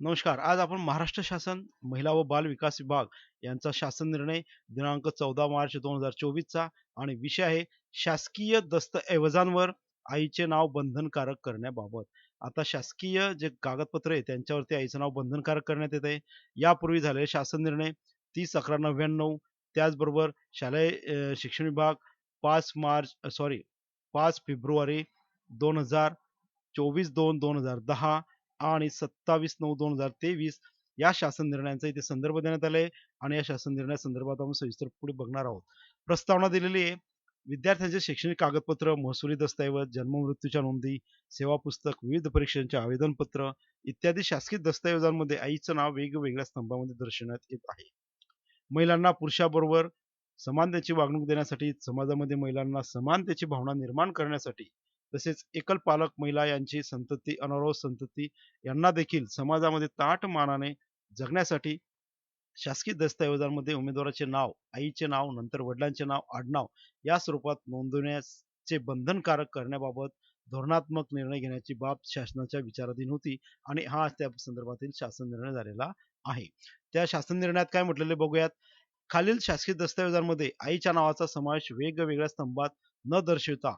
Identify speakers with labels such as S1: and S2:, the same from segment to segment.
S1: नमस्कार. आज आपण महाराष्ट्र शासन महिला व बाल विकास विभाग यांचा शासन निर्णय दिनांक चौदा मार्च दोन हजार चोवीसचा आणि विषय आहे शासकीय दस्तऐवजांवर आईचे नाव बंधनकारक करण्याबाबत. आता शासकीय जे कागदपत्र आहे त्यांच्यावरती आईचं नाव बंधनकारक करण्यात येत आहे. यापूर्वी झालेले शासन निर्णय तीस अकरा नव्याण्णव त्याचबरोबर शालेय शिक्षण विभाग पाच मार्च सॉरी पाच फेब्रुवारी दोन हजार चोवीस दोन दोन हजार दहा आणि सत्तावीस नऊ दोन हजार तेवीस या शासन निर्णयांचा इथे संदर्भ देण्यात आला आहे आणि या शासन निर्णयासंदर्भात आपण सविस्तर पुढे बघणार आहोत. प्रस्तावना दिलेली आहे विद्यार्थ्यांचे शैक्षणिक कागदपत्र महसुली दस्तऐवज जन्म मृत्यूच्या नोंदी सेवा पुस्तक विविध परीक्षांचे आवेदनपत्र इत्यादी शासकीय दस्तऐवजांमध्ये आईचं नाव वेगवेगळ्या स्तंभामध्ये दर्शवण्यात येत आहे. महिलांना पुरुषाबरोबर समानतेची वागणूक देण्यासाठी समाजामध्ये महिलांना समानतेची भावना निर्माण करण्यासाठी तसेच एकल पालक महिला यांची संतती अनारोग्य संतती यांना देखील समाजामध्ये ताट मानाने जगण्यासाठी शासकीय दस्तऐवजांमध्ये उमेदवाराचे नाव आईचे नाव नंतर वडिलांचे नाव आडनाव या स्वरूपात नोंदवण्याचे बंधनकारक करण्याबाबत धोरणात्मक निर्णय घेण्याची बाब शासनाच्या विचाराधीन होती आणि हा त्या संदर्भातील शासन निर्णय झालेला आहे. त्या शासन निर्णयात काय म्हटलेले बघूयात. खालील शासकीय दस्तऐवजांमध्ये आईच्या नावाचा समावेश वेगवेगळ्या स्तंभात न दर्शवता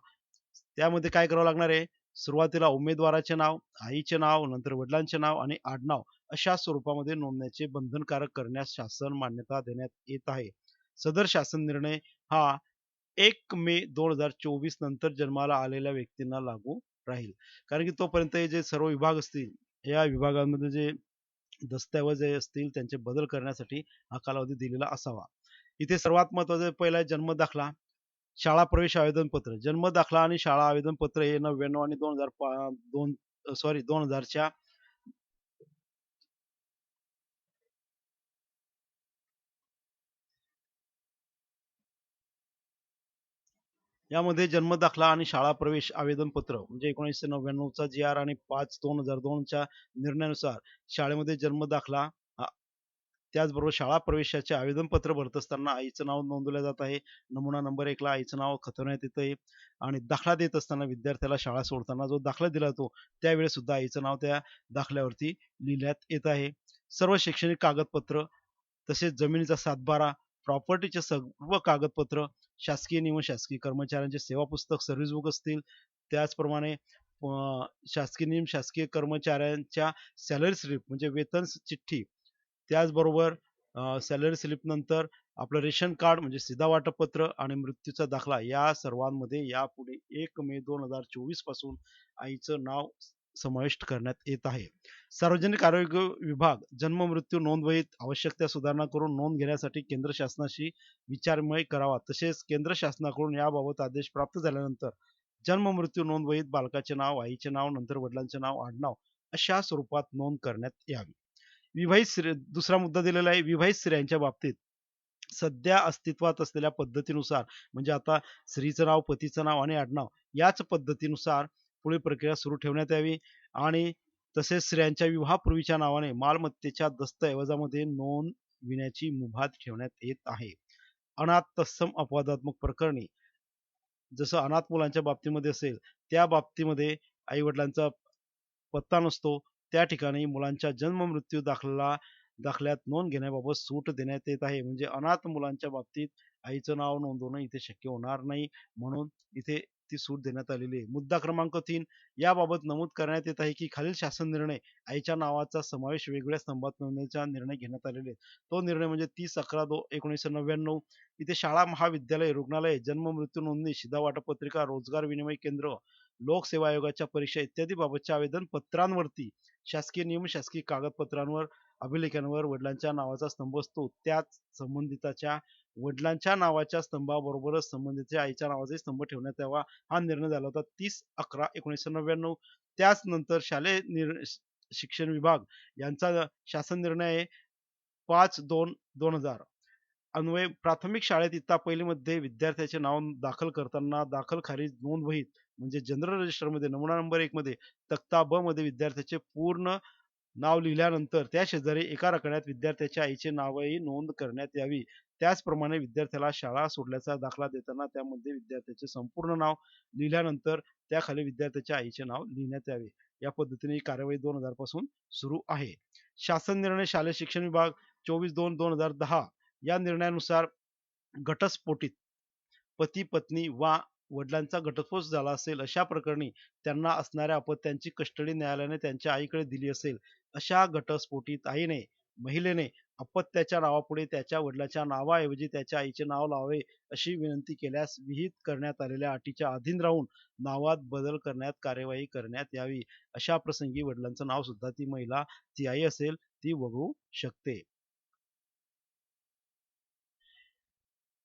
S1: त्यामध्ये काय करावं लागणार आहे? सुरुवातीला उमेदवाराचे नाव आईचे नाव नंतर वडिलांचे नाव आणि आडनाव अशा स्वरूपामध्ये नोंदण्याचे बंधनकारक करण्यास शासन मान्यता देण्यात येत आहे. सदर शासन निर्णय हा एक मे दोन हजार चोवीस नंतर जन्माला आलेल्या व्यक्तींना लागू राहील. कारण की तोपर्यंत हे जे सर्व विभाग असतील या विभागांमध्ये जे दस्तऐवज असतील त्यांचे बदल करण्यासाठी हा कालावधी दिलेला असावा. इथे सर्वात महत्त्वाचा पहिला जन्म दाखला. शाळा प्रवेश आवेदन पत्र जन्म दाखला आणि शाळा आवेदन पत्र हे नव्याण्णव आणि दोन हजार दोन सॉरी दोन हजारच्या यामध्ये जन्म दाखला आणि शाळा प्रवेश आवेदन पत्र म्हणजे एकोणीसशे नव्याण्णवचा जी आर आणि पाच दोन हजार दोनच्या निर्णयानुसार शाळेमध्ये जन्म दाखला त्याचबरोबर शाळा प्रवेशाचे आवेदनपत्र भरत असताना आईचं नाव नोंदवलं जात आहे. नमुना नंबर एकला आईचं नाव खतवण्यात येत आहे आणि दाखला देत असताना विद्यार्थ्याला शाळा सोडताना जो दाखला दिला जातो त्यावेळेस सुद्धा आईचं नाव त्या दाखल्यावरती लिहिण्यात येत आहे. सर्व शैक्षणिक कागदपत्र तसेच जमिनीचा सातबारा प्रॉपर्टीचे सर्व कागदपत्र शासकीय नियम शासकीय कर्मचाऱ्यांचे सेवा पुस्तक सर्व्हिस बुक असतील. त्याचप्रमाणे शासकीय नियम शासकीय कर्मचाऱ्यांच्या सॅलरी स्लिप म्हणजे वेतन चिठ्ठी त्याचबरोबर सॅलरी स्लिप नंतर आपलं रेशन कार्ड म्हणजे सीधा वाटपत्र आणि मृत्यूचा दाखला या सर्वांमध्ये यापुढे एक मे दोन हजार चोवीसपासून आईचं नाव समाविष्ट करण्यात येत आहे. सार्वजनिक आरोग्य विभाग जन्म मृत्यू नोंदवहीत आवश्यक त्या सुधारणा करून नोंद घेण्यासाठी केंद्र शासनाशी विचारमय करावा. तसेच केंद्र शासनाकडून याबाबत आदेश प्राप्त झाल्यानंतर जन्म मृत्यू नोंदवहीत बालकाचे नाव आईचे नाव नंतर वडिलांचे नाव आडनाव अशा स्वरूपात नोंद करण्यात यावी. विवाहित स्त्री दुसरा मुद्दा दिलेला आहे विवाहित स्त्रियांच्या बाबतीत सध्या अस्तित्वात असलेल्या पद्धतीनुसार म्हणजे आता स्त्रीचं नाव पतीचं नाव आणि आडनाव याच पद्धतीनुसार पुढील प्रक्रिया सुरू ठेवण्यात यावी आणि तसेच स्त्रियांच्या विवाहापूर्वीच्या नावाने मालमत्तेच्या दस्तऐवजामध्ये नोंदविण्याची मुभा ठेवण्यात येत आहे. अनाथ तत्सम अपवादात्मक प्रकरणी जसं अनाथ मुलांच्या बाबतीमध्ये असेल त्या बाबतीमध्ये आई वडिलांचा पत्ता नसतो त्या ठिकाणी मुलांच्या जन्म मृत्यू दाखला दाखल्यात नोंद घेण्याबाबत सूट देण्यात येत आहे. म्हणजे अनाथ मुलांच्या बाबतीत आईचं नाव नोंदवणं इथे शक्य होणार नाही म्हणून इथे ती सूट देण्यात आलेली आहे. मुद्दा क्रमांक तीन याबाबत नमूद करण्यात येत आहे की खालील शासन निर्णय आईच्या नावाचा समावेश वेगवेगळ्या स्तंभात नोंदण्याचा निर्णय घेण्यात आलेले तो निर्णय म्हणजे तीस अकरा दो एकोणीसशे नव्याण्णव. इथे शाळा महाविद्यालय रुग्णालय जन्म मृत्यू नोंदणी शिधा वाटपत्रिका रोजगार विनिमय केंद्र लोकसेवा आयोगाच्या परीक्षा इत्यादी बाबतच्या आवेदन पत्रांवरती शासकीय नियम शासकीय कागदपत्रांवर अभिलेखांवर वडिलांच्या नावाचा स्तंभ असतो. त्याच संबंधिताच्या वडिलांच्या नावाच्या स्तंभाबरोबरच संबंधित आईच्या नावाचा स्तंभ ठेवण्यात यावा हा निर्णय झाला होता तीस अकरा एकोणीसशे नव्याण्णव. त्याच नंतर शालेय निर शिक्षण विभाग यांचा शासन निर्णय आहे पाच दोन दोन हजार. अन्वय प्राथमिक शाळेत इयत्ता पहिलीमध्ये विद्यार्थ्याचे नाव दाखल करताना दाखल खारीज नोंद वहीत म्हणजे जनरल रजिस्टरमध्ये नमुना नंबर एक मध्ये तक्ता ब मध्ये विद्यार्थ्याचे पूर्ण नाव लिहिल्यानंतर त्या शेजारी एका रकड्यात विद्यार्थ्याच्या आईचे नावही नोंद करण्यात यावी. त्याचप्रमाणे विद्यार्थ्याला शाळा सोडल्याचा दाखला देताना त्यामध्ये विद्यार्थ्याचे संपूर्ण नाव लिहिल्यानंतर त्याखाली विद्यार्थ्याच्या आईचे नाव लिहिण्यात यावे. या पद्धतीने ही कार्यवाही दोन हजारपासून सुरू आहे. शासन निर्णय शालेय शिक्षण विभाग चोवीस दोन दोन हजार दहा. या निर्णयानुसार घटस्फोटीत पती पत्नी वा वडिलांचा घटस्फोट झाला असेल अशा प्रकरणी त्यांना असणाऱ्या अपत्यांची कस्टडी न्यायालयाने त्यांच्या आईकडे दिली असेल. अशा घटस्फोटीत आईने महिलेने अपत्याच्या नावापुढे त्याच्या वडिलाच्या नावाऐवजी त्याच्या आईचे नाव लावावे अशी विनंती केल्यास विहित करण्यात आलेल्या अटीच्या अधीन राहून नावात बदल करण्यात कार्यवाही करण्यात यावी. अशा प्रसंगी वडिलांचं नाव सुद्धा ती महिला ती आई असेल ती वगळू शकते.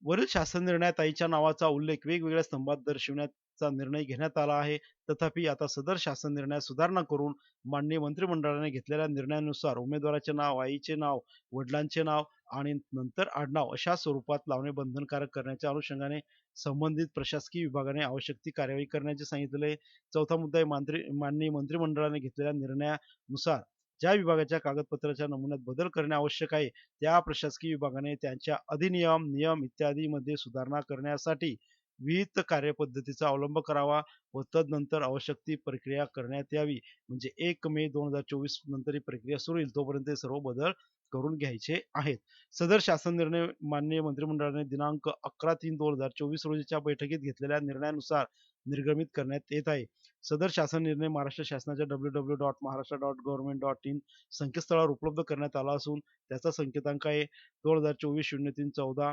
S1: वरील शासन निर्णयात आईच्या नावाचा उल्लेख वेगवेगळ्या स्तंभात दर्शविण्याचा निर्णय घेण्यात आला आहे. तथापि आता सदर शासन निर्णयात सुधारणा करून माननीय मंत्रिमंडळाने घेतलेल्या निर्णयानुसार उमेदवाराचे नाव आईचे नाव वडिलांचे नाव आणि नंतर आडनाव अशा स्वरूपात लावणे बंधनकारक करण्याच्या अनुषंगाने संबंधित प्रशासकीय विभागाने आवश्यक ती कार्यवाही करण्याचे सांगितले. चौथा मुद्दा आहे मांत्री माननीय मंत्रिमंडळाने घेतलेल्या निर्णयानुसार ज्या विभागाच्या कागदपत्राच्या नमुन्यात बदल करणे आवश्यक आहे त्या प्रशासकीय विभागाने त्यांच्या अधिनियम नियम इत्यादीमध्ये सुधारणा करण्यासाठी विहित कार्यपद्धतीचा अवलंब करावा व तदनंतर आवश्यक ती प्रक्रिया करण्यात यावी. म्हणजे एक मे दोन हजार चोवीस नंतर ही प्रक्रिया सुरू होईल तोपर्यंत सर्व बदल करून घ्यायचे आहेत. सदर शासन निर्णय माननीय मंत्रिमंडळाने दिनांक अकरा तीन दोन हजार चोवीस रोजीच्या बैठकीत घेतलेल्या निर्णयानुसार निर्गमित करण्यात येत आहे. सदर शासन निर्णय महाराष्ट्र शासनाच्या W W dot Maharashtra dot government dot in संकेतस्थळावर उपलब्ध करण्यात आला असून त्याचा संकेतांक आहे दोन हजार चोवीस शून्य तीन चौदा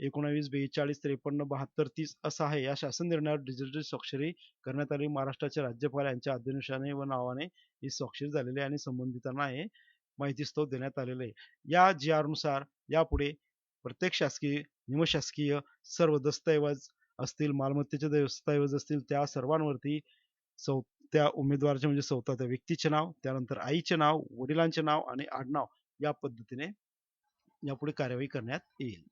S1: एकोणावीस बेचाळीस त्रेपन्न बहात्तर तीस असा आहे. या शासन निर्णयावर डिजिटल स्वाक्षरी करण्यात आली. महाराष्ट्राचे राज्यपाल यांच्या अध्यनुषाने व नावाने ही स्वाक्षरी झालेली आहे आणि संबंधितांना हे माहितीस्तव देण्यात आलेले आहे. या जी आरनुसार यापुढे प्रत्येक शासकीय निमशासकीय सर्व दस्तऐवज असतील मालमत्तेचे दस्तऐवज असतील त्या सर्वांवरती सौ त्या उमेदवाराचे म्हणजे स्वतः त्या व्यक्तीचे नाव त्यानंतर आईचे नाव वडिलांचे नाव आणि आडनाव या पद्धतीने यापुढे कार्यवाही करण्यात येईल.